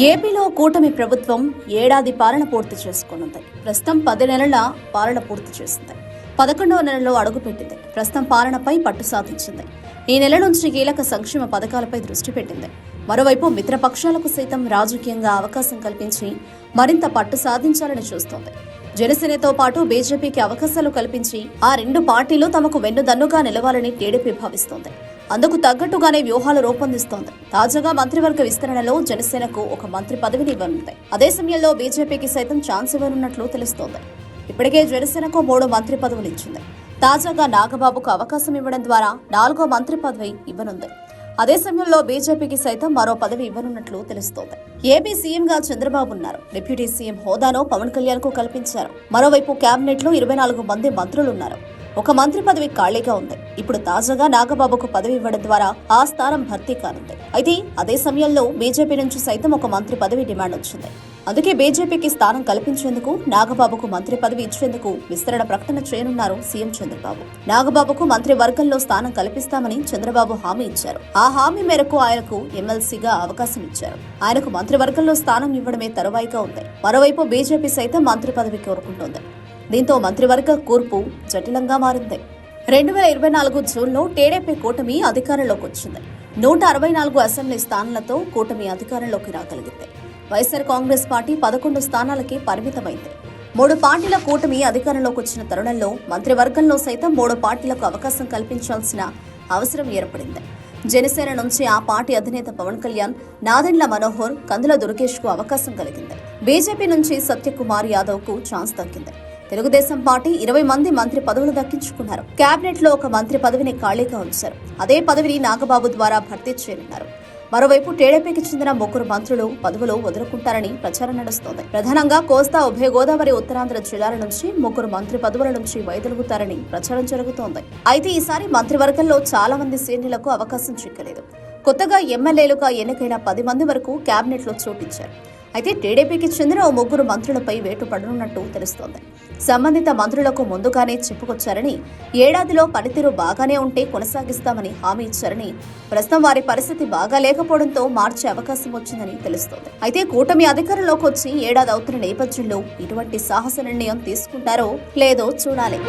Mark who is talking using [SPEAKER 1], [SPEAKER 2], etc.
[SPEAKER 1] ఏపీలో కూటమి ప్రభుత్వం ఏడాది పాలన పూర్తి చేసుకున్నది ప్రస్తుతం పది నెలల పాలన పూర్తి చేసింది. పదకొండవ నెలలో అడుగుపెట్టింది ప్రస్తుతం పాలనపై పట్టు సాధించింది. ఈ నెల నుంచి కీలక సంక్షేమ పథకాలపై దృష్టి పెట్టింది. మరోవైపు మిత్రపక్షాలకు సైతం రాజకీయంగా అవకాశం కల్పించి మరింత పట్టు సాధించాలని చూస్తోంది. జనసేనతో పాటు బీజేపీకి అవకాశాలు కల్పించి ఆ రెండు పార్టీలు తమకు వెన్నుదన్నుగా నిలవాలని టీడీపీ భావిస్తోంది. అందుకు తగ్గట్టుగానే వ్యూహాలు రూపొందిస్తోంది. తాజాగా మంత్రివర్గ విస్తరణలో జనసేనకు ఒక మంత్రి పదవిని ఇవ్వనుంది. అదే సమయంలో బీజేపీకి సైతం ఛాన్స్ ఇవ్వనున్నట్లు తెలుస్తోంది. ఇప్పటికే జనసేనకు మూడు మంత్రి పదవులు ఇచ్చింది తాజాగా నాగబాబుకు అవకాశం ఇవ్వడం ద్వారా నాలుగో మంత్రి పదవి ఇవ్వనుంది. అదే సమయంలో బీజేపీకి సైతం మరో పదవి ఇవ్వనున్నట్లు తెలుస్తోంది. ఏపీ సీఎంగా చంద్రబాబు ఉన్నారు. డిప్యూటీ సీఎం హోదాను పవన్ కళ్యాణ్కు కల్పించారు. మరోవైపు కేబినెట్లో ఇరవై నాలుగు మంది మంత్రులున్నారు. ఒక మంత్రి పదవి ఖాళీగా ఉంది. ఇప్పుడు తాజాగా నాగబాబుకు పదవి ఇవ్వడం ద్వారా ఆ స్థానం భర్తీ కానుంది. అయితే అదే సమయంలో బీజేపీ నుంచి సైతం ఒక మంత్రి పదవి డిమాండ్ వచ్చింది. అందుకే బీజేపీకి స్థానం కల్పించేందుకు నాగబాబుకు మంత్రి పదవి ఇచ్చేందుకు విస్తరణ ప్రకటన చేయనున్నారు సీఎం చంద్రబాబు. నాగబాబుకు మంత్రి వర్గంలో స్థానం కల్పిస్తామని చంద్రబాబు హామీ ఇచ్చారు. ఆ హామీ మేరకు ఆయనకు ఎమ్మెల్సీగా అవకాశం ఇచ్చారు. ఆయనకు మంత్రివర్గంలో స్థానం ఇవ్వడమే తరువాయిగా ఉంది. మరోవైపు బీజేపీ సైతం మంత్రి పదవి కోరుకుంటోంది. దీంతో మంత్రివర్గ కూర్పు జటిలంగా మారింది. రెండు వేల ఇరవై నాలుగు జూన్లో టీడీపీ కూటమి అధికారంలోకి వచ్చింది. నూట అరవై నాలుగు అసెంబ్లీ స్థానాలతో కూటమి అధికారంలోకి రాగలిగింది. వైఎస్ఆర్ కాంగ్రెస్ పార్టీ పదకొండు స్థానాలకి పరిమితమైంది. మూడు పార్టీల కూటమి అధికారంలోకి వచ్చిన తరుణంలో మంత్రివర్గంలో సైతం మూడు పార్టీలకు అవకాశం కల్పించాల్సిన అవసరం ఏర్పడింది. జనసేన నుంచి ఆ పార్టీ అధినేత పవన్ కళ్యాణ్ నాదెండ్ల మనోహర్ కందుల దుర్గేష్కు అవకాశం కలిగింది. బీజేపీ నుంచి సత్యకుమార్ యాదవ్కు ఛాన్స్ దక్కింది. తెలుగుదేశం పార్టీ ఇరవై మంది మంత్రి పదవులు దక్కించుకున్నారు. కేబినెట్లో ఒక మంత్రి పదవిని ఖాళీగా ఉంచారు. అదే పదవిని నాగబాబు ద్వారా భర్తీ చేయనున్నారు. మరోవైపు టీడీపీకి చెందిన ముగ్గురు మంత్రులు పదవులు వదులుకుంటారని ప్రచారం నడుస్తోంది. ప్రధానంగా కోస్తా ఉభయ గోదావరి ఉత్తరాంధ్ర జిల్లాల నుంచి ముగ్గురు మంత్రి పదవుల నుంచి వైదొలుగుతారని ప్రచారం జరుగుతోంది. అయితే ఈసారి మంత్రివర్గంలో చాలా మంది సీనియర్లకు అవకాశం చిక్కలేదు. కొత్తగా ఎమ్మెల్యేలుగా ఎన్నికైన పది మంది వరకు కేబినెట్లో చోటిచ్చారు అయితే టీడీపీకి చెందిన ఓ ముగ్గురు మంత్రులపై వేటు పడనున్నట్టు తెలుస్తోంది. సంబంధిత మంత్రులకు ముందుగానే చెప్పుకొచ్చారని ఏడాదిలో పనితీరు బాగానే ఉంటే కొనసాగిస్తామని హామీ ఇచ్చారని ప్రస్తుతం వారి పరిస్థితి బాగా లేకపోవడంతో మార్చే అవకాశం వచ్చిందని తెలుస్తోంది. అయితే కూటమి అధికారంలోకి వచ్చి ఏడాది అవుతున్న నేపథ్యంలో ఇటువంటి సాహస నిర్ణయం తీసుకుంటారో లేదో చూడాలి.